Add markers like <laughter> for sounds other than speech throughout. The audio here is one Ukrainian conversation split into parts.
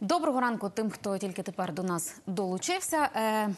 Доброго ранку тим, хто тільки тепер до нас долучився. Е,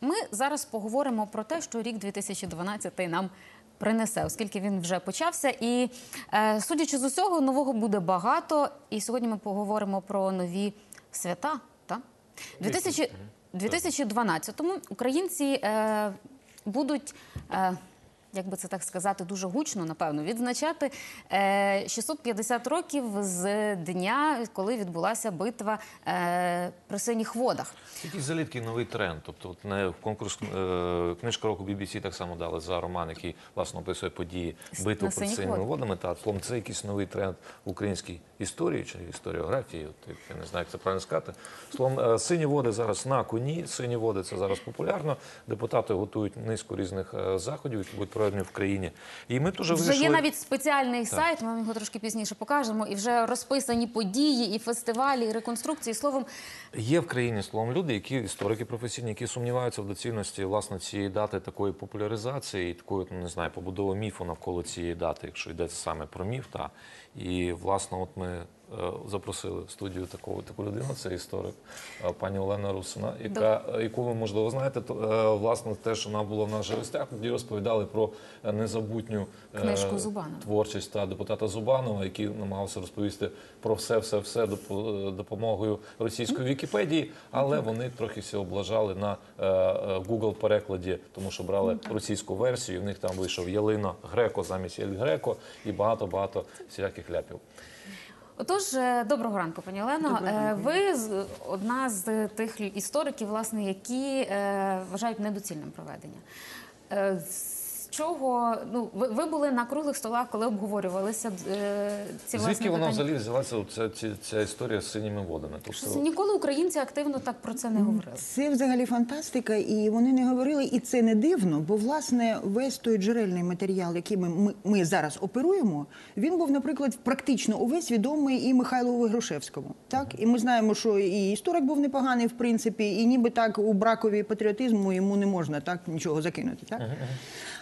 Ми зараз поговоримо про те, що рік 2012 нам принесе, оскільки він вже почався. І е, судячи з усього, нового буде багато. І сьогодні ми поговоримо про нові свята. Та? 2000 2012-му українці е, будуть. Е, як би це так сказати, дуже гучно, напевно, відзначати е, 650 років з дня, коли відбулася битва е, при синіх водах. Якийсь заліткий новий тренд. Тобто, от не в конкурс е, книжка року BBC так само дали за роман, який власне описує події битву На під водах. водами. Та словом, це якийсь новий тренд в українській історії чи історіографії. От я не знаю, як це правильно сказати. Словом, е, сині води зараз на коні. Сині води це зараз популярно. Депутати готують низку різних е, заходів, які будуть проведені в країні. І ми дуже Вже вирішили... є навіть спеціальний сайт, ми вам його трошки пізніше покажемо, і вже розписані події, і фестивалі, і реконструкції. Словом, Є в країні словом люди, які історики професійні, які сумніваються в доцільності власне цієї дати такої популяризації і такої, ну не знаю, побудови міфу навколо цієї дати, якщо йдеться саме про міф. Та і власне, от ми запросили в студію таку таку людину, це історик, е, пані Олена Русина, яка е, яку ви можливо знаєте, то е, власне те, що вона була в в гостях, тоді розповідали про е, незабутню е, Книжку Зубанова. творчість та депутата Зубанова, який намагався розповісти про все, все, все допомогою російської Вікіпедії, але вони трохи всі облажали на е, е, Google перекладі, тому що брали російську версію. і В них там вийшов Ялина Греко замість Ель Греко і багато багато всіляких ляпів. Отож, е, доброго ранку, пані Олено. Е, Ви одна з тих істориків, власне, які е, вважають недоцільним проведення. Чого ну ви, ви були на круглих столах, коли обговорювалися е, ці власне Звідки вона питання? взагалі взялася ця, ця, ця історія з синіми водами? Щось Ніколи українці активно так про це не говорили. Це взагалі фантастика, і вони не говорили, і це не дивно, бо власне весь той джерельний матеріал, яким ми, ми, ми зараз оперуємо, він був, наприклад, практично увесь відомий і Михайлову Грушевському. Так, і ми знаємо, що і історик був непоганий, в принципі, і ніби так у бракові патріотизму йому не можна так нічого закинути. Так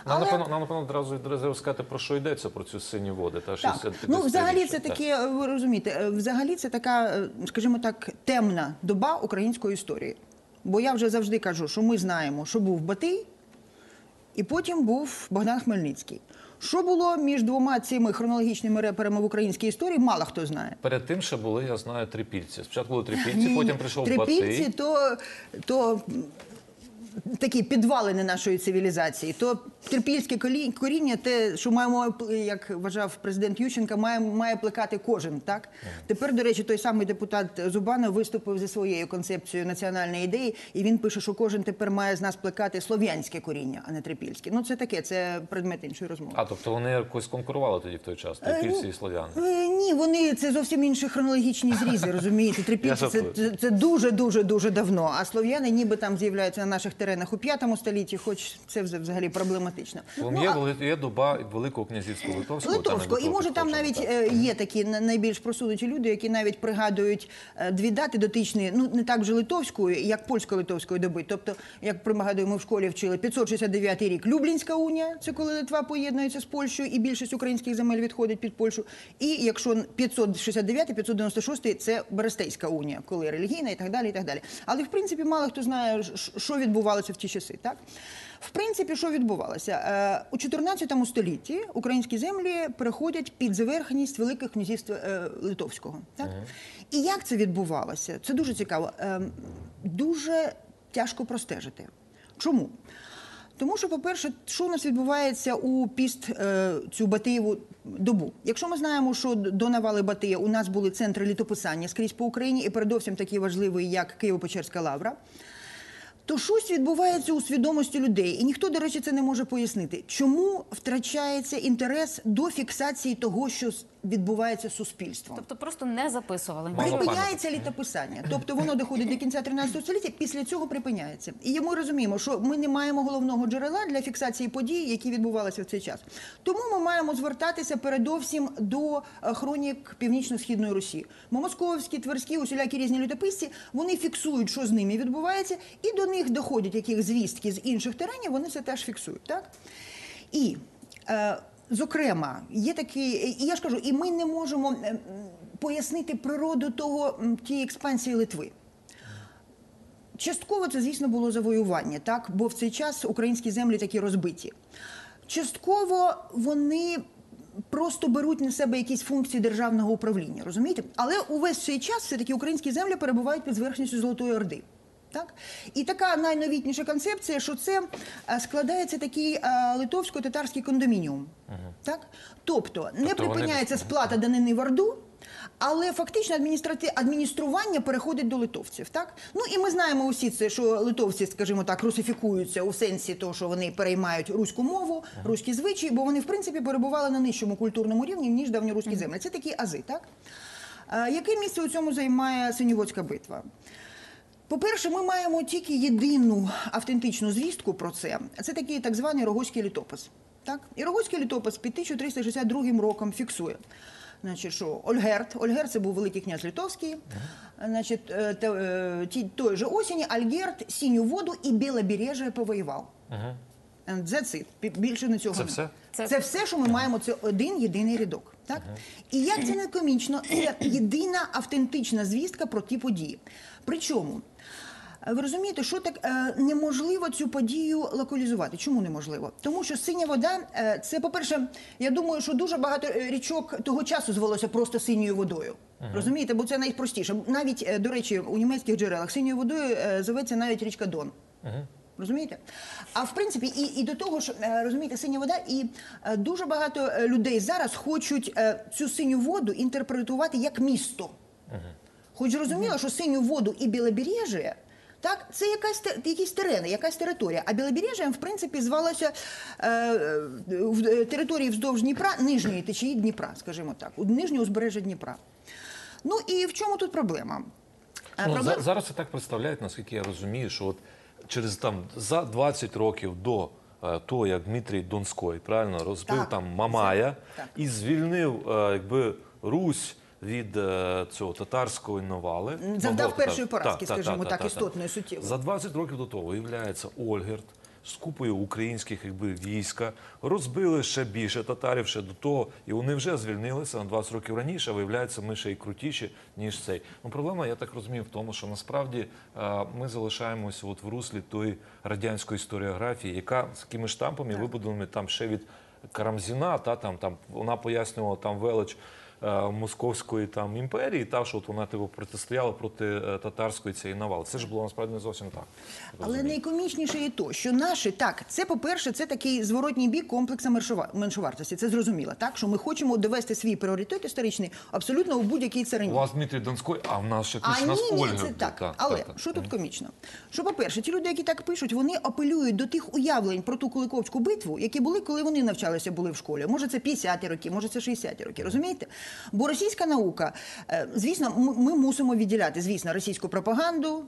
Нам, Але- напевно, нам, напевно, одразу відразу сказати, про що йдеться про цю сині води. Та Так, ну взагалі це Так. таке, ви розумієте, е, взагалі це така, е, скажімо так, темна доба української історії. Бо я вже завжди кажу, що ми знаємо, що був Батий, і потім був Богдан Хмельницький. Що було між двома цими хронологічними реперами в українській історії, мало хто знає. Перед тим ще були, я знаю, трипільці. Спочатку були трипільці, потім прийшов Трипільці, Батий. то, то такі підвалини нашої цивілізації. То трипільське колі- коріння, те, що маємо, як вважав президент Ющенка, має, має плекати кожен. Так тепер, до речі, той самий депутат Зубанов виступив зі своєю концепцією національної ідеї, і він пише, що кожен тепер має з нас плекати слов'янське коріння, а не трипільське. Ну це таке, це предмет іншої розмови. А тобто вони якось конкурували тоді в той час, трипільці і слов'яни. Ні, вони це зовсім інші хронологічні зрізи, розумієте? <laughs> Трипільці це, це, це дуже дуже дуже давно. А слов'яни ніби там з'являються на наших теренах у п'ятому столітті, хоч це взагалі проблематично. Словом, Ну, є, а- доба Великого князівства Литовського. Литовського. І може там навіть е, є такі найбільш просунуті люди, які навіть пригадують е, дві дати дотичні, ну не так вже литовської, як польсько-литовської доби. Тобто, як пригадуємо, в школі вчили 569 рік Люблінська унія, це коли Литва поєднується з Польщею, і більшість українських земель відходить під Польщу. І якщо 569-596 це Берестейська унія, коли релігійна і так далі. і так далі. Але в принципі мало хто знає, що відбувалося в ті часи. Так? В принципі, що відбувалося? Е, У 14 столітті українські землі переходять під заверхність Великого князівства е, Литовського. Так? І як це відбувалося? Це дуже цікаво. Е, Дуже тяжко простежити. Чому? Тому що, по-перше, що у нас відбувається у піст е, цю Батиєву добу? Якщо ми знаємо, що до навали Батия у нас були центри літописання скрізь по Україні, і передовсім такі важливі, як Києво-Печерська лавра, то щось відбувається у свідомості людей, і ніхто, до речі, це не може пояснити, чому втрачається інтерес до фіксації того, що відбувається з суспільством. Тобто просто не записували. Припиняється літописання, тобто воно доходить до кінця 13 століття, після цього припиняється. І ми розуміємо, що ми не маємо головного джерела для фіксації подій, які відбувалися в цей час. Тому ми маємо звертатися передовсім до е, хронік північно-східної Русі. Московські, тверські, усілякі різні літописці вони фіксують, що з ними відбувається, і до них доходять яких звістки з інших теренів, вони це теж фіксують. Так? І е, Зокрема, є такий, і я ж кажу, і ми не можемо. е, пояснити природу того тієї експансії Литви. Частково це, звісно, було завоювання, так? бо в цей час українські землі такі розбиті. Частково вони просто беруть на себе якісь функції державного управління, розумієте? Але увесь цей час все-таки українські землі перебувають під зверхністю Золотої Орди. Так? І така найновітніша концепція, що це е, складається такий е, литовсько-татарський кондомініум. Так? Тобто не Тобто вони- припиняється сплата данини в Орду, але фактично адміністрати... адміністрування переходить до литовців. Так? Ну і ми знаємо усі це, що литовці, скажімо так, русифікуються у сенсі того, що вони переймають руську мову, руські звичаї, бо вони, в принципі, перебували на нижчому культурному рівні, ніж давньоруські землі. Це такі ази, так? Е, Яке місце у цьому займає Синьоводська битва? По-перше, ми маємо тільки єдину автентичну звістку про це. Це такий так званий Рогоський літопис. Так? І Рогозький літопис під 1362 роком фіксує. Значить, що Ольгерт, Ольгерт це був великий князь Литовський. Значить, е, е, той же осені Альгерт синю воду і Білобережжя повоював. That's it. Більше на цього Це все? Це, Це- все, що ми маємо, це один єдиний рядок. Так? І як це не комічно, це єдина автентична звістка про ті події. Причому, ви розумієте, що так е, неможливо цю подію локалізувати. Чому неможливо? Тому що синя вода е, це, по-перше, я думаю, що дуже багато е, річок того часу звелося просто синьою водою. Розумієте, бо це найпростіше. Навіть, до речі, у німецьких джерелах синьою водою е, зоветься навіть річка Дон. Розумієте? А в принципі, і, і до того ж, е, розумієте, синя вода, і е, дуже багато е, людей зараз хочуть цю синю воду інтерпретувати як місто. Хоч зрозуміло, що синю воду і білобережжя, так, це якась якісь терени, якась територія. А білобережжям, в принципі, звалося е, в території вздовж Дніпра, нижньої течії Дніпра, скажімо так, у нижнього узбережжя Дніпра. Ну і в чому тут проблема? Ну, проблема- зараз це так представляють, наскільки я розумію, що от через там за 20 років до е, того, як Дмитрій Донський правильно розбив Так. там Мамая Так. і звільнив е, якби Русь. Від е, цього татарської навали Завдав першої поразки, так, скажімо так, так, так, істотної, суттєвої. За 20 років до того виявляється Ольгерт з купою українських якби війська розбили ще більше татарів ще до того, і вони вже звільнилися на 20 років раніше. Виявляється, ми ще й крутіші ніж цей. Ну проблема, я так розумію, в тому, що насправді е, ми залишаємося от в руслі тої радянської історіографії, яка з такими штампами вибудованими там ще від Карамзіна, та там там вона пояснювала там велич. Е, Московської там імперії, та що от вона типу протистояла проти е, татарської цієї навали. Це ж було насправді не зовсім так. Але найкомічніше є то, що наші так, це по-перше, це такий зворотній бік комплекса меншова- меншовартості. Це зрозуміло, так що ми хочемо довести свій пріоритет історичний абсолютно у будь-якій У царині. вас Дмитрій Донський, а в нас ще А нас ні, ні, Ольга. це так. Та, Але та, та. що тут комічно? Що, по-перше, ті люди, які так пишуть, вони апелюють до тих уявлень про ту Куликовську битву, які були, коли вони навчалися були в школі. Може, це 50-ті роки, може, це 60-ті роки. Розумієте? Бо російська наука, е, звісно, ми мусимо відділяти, звісно, російську пропаганду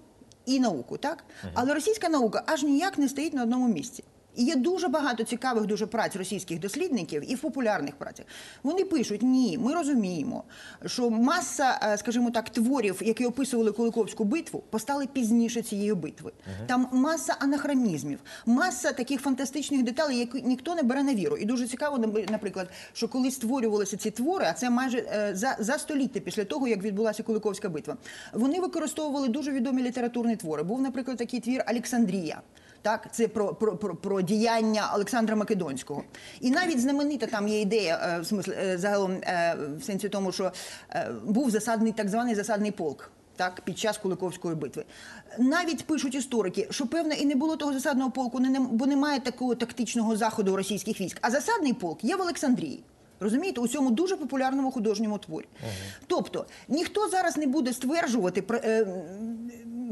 і науку, так? Але російська наука аж ніяк не стоїть на одному місці. І є дуже багато цікавих дуже праць російських дослідників і в популярних працях. Вони пишуть: ні, ми розуміємо, що маса, е, скажімо так, творів, які описували Куликовську битву, постали пізніше цієї битви. Там маса анахронізмів, маса таких фантастичних деталей, які ніхто не бере на віру. І дуже цікаво, наприклад, що коли створювалися ці твори, а це майже е, за, за століття після того, як відбулася Куликовська битва, вони використовували дуже відомі літературні твори. Був, наприклад, такий твір Олександрія. Так, це про, про, про, про діяння Олександра Македонського. І навіть знаменита там є ідея, е, в смислі, е, загалом е, в сенсі тому, що був засадний так званий засадний полк. Так, під час Куликовської битви. Навіть пишуть історики, що певно і не було того засадного полку, не- бо немає такого тактичного заходу російських військ. А засадний полк є в Олександрії. Розумієте, у цьому дуже популярному художньому творі. Тобто ніхто зараз не буде стверджувати про, е,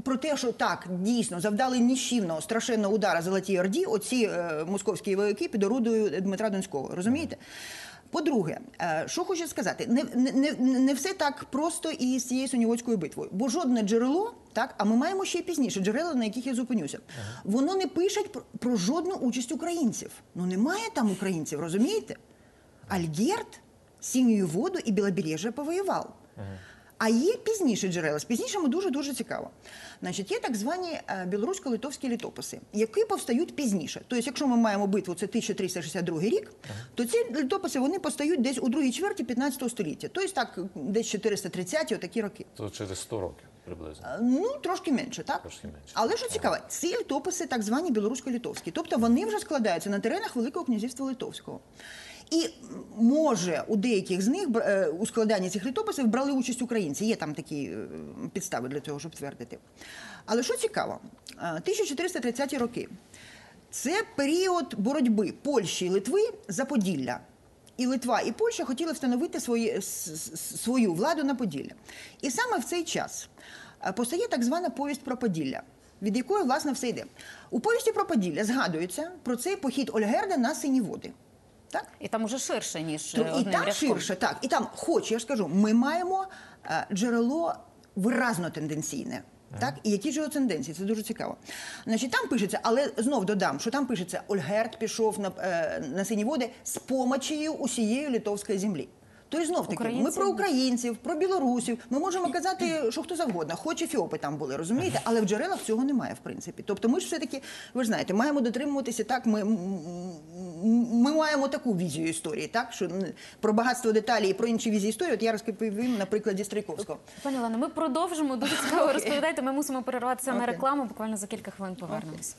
про те, що так дійсно завдали ніщівного страшенного удара Золотій Орді, оці е, московські вояки під орудою Дмитра Донського. Розумієте? По-друге, е, що хочу сказати, не, не, не, не все так просто і з цією Сонівоцькою битвою, бо жодне джерело, так, а ми маємо ще й пізніше джерела, на яких я зупинюся. Воно не пише про, про жодну участь українців. Ну немає там українців, розумієте? Альгерт синюю воду і Білобережжя повоював. А є пізніші джерела. З пізнішими дуже дуже цікаво. Значить, є так звані е, білорусько-литовські літописи, які повстають пізніше. Тобто, якщо ми маємо битву, це 1362 рік, то ці літописи вони постають десь у другій чверті 15 століття. Тобто так, десь 430 отакі роки. То через 100 років приблизно. Е, Ну, трошки менше, так? Трошки менше. Але що цікаво, ці літописи так звані білорусько-литовські, тобто вони вже складаються на теренах Великого князівства Литовського. І може у деяких з них е, у складанні цих літописів брали участь українці. Є там такі е, підстави для цього, щоб твердити. Але що цікаво, е, 1430 роки це період боротьби Польщі і Литви за Поділля. І Литва, і Польща хотіли встановити свої, свою владу на Поділля. І саме в цей час е, постає так звана повість про Поділля, від якої, власне, все йде. У повісті про Поділля згадується про цей похід Ольгерда на сині води. Так? І там уже ширше, ніж То е, і там рядком. ширше, так. І там, хоч, я ж кажу, ми маємо е, джерело виразно тенденційне. Так, і які ж його тенденції? Це дуже цікаво. Значить, там пишеться, але знов додам, що там пишеться: Ольгерт пішов на, е, на сині води з помочею усієї литовської землі. Тобто знов таки, ми про українців, про білорусів. Ми можемо казати, що хто завгодно, хоч ефіопи там були, розумієте? Але в джерелах цього немає, в принципі. Тобто, ми ж все-таки, ви ж знаєте, маємо дотримуватися так. Ми, ми маємо таку візію історії, так що про багатство деталей і про інші візії історії. От я розповім на прикладі Стрийковського. Пані Олено, ми продовжимо дуже <laughs> цікаво розповідайте. Ми мусимо перерватися на рекламу. Буквально за кілька хвилин повернемось.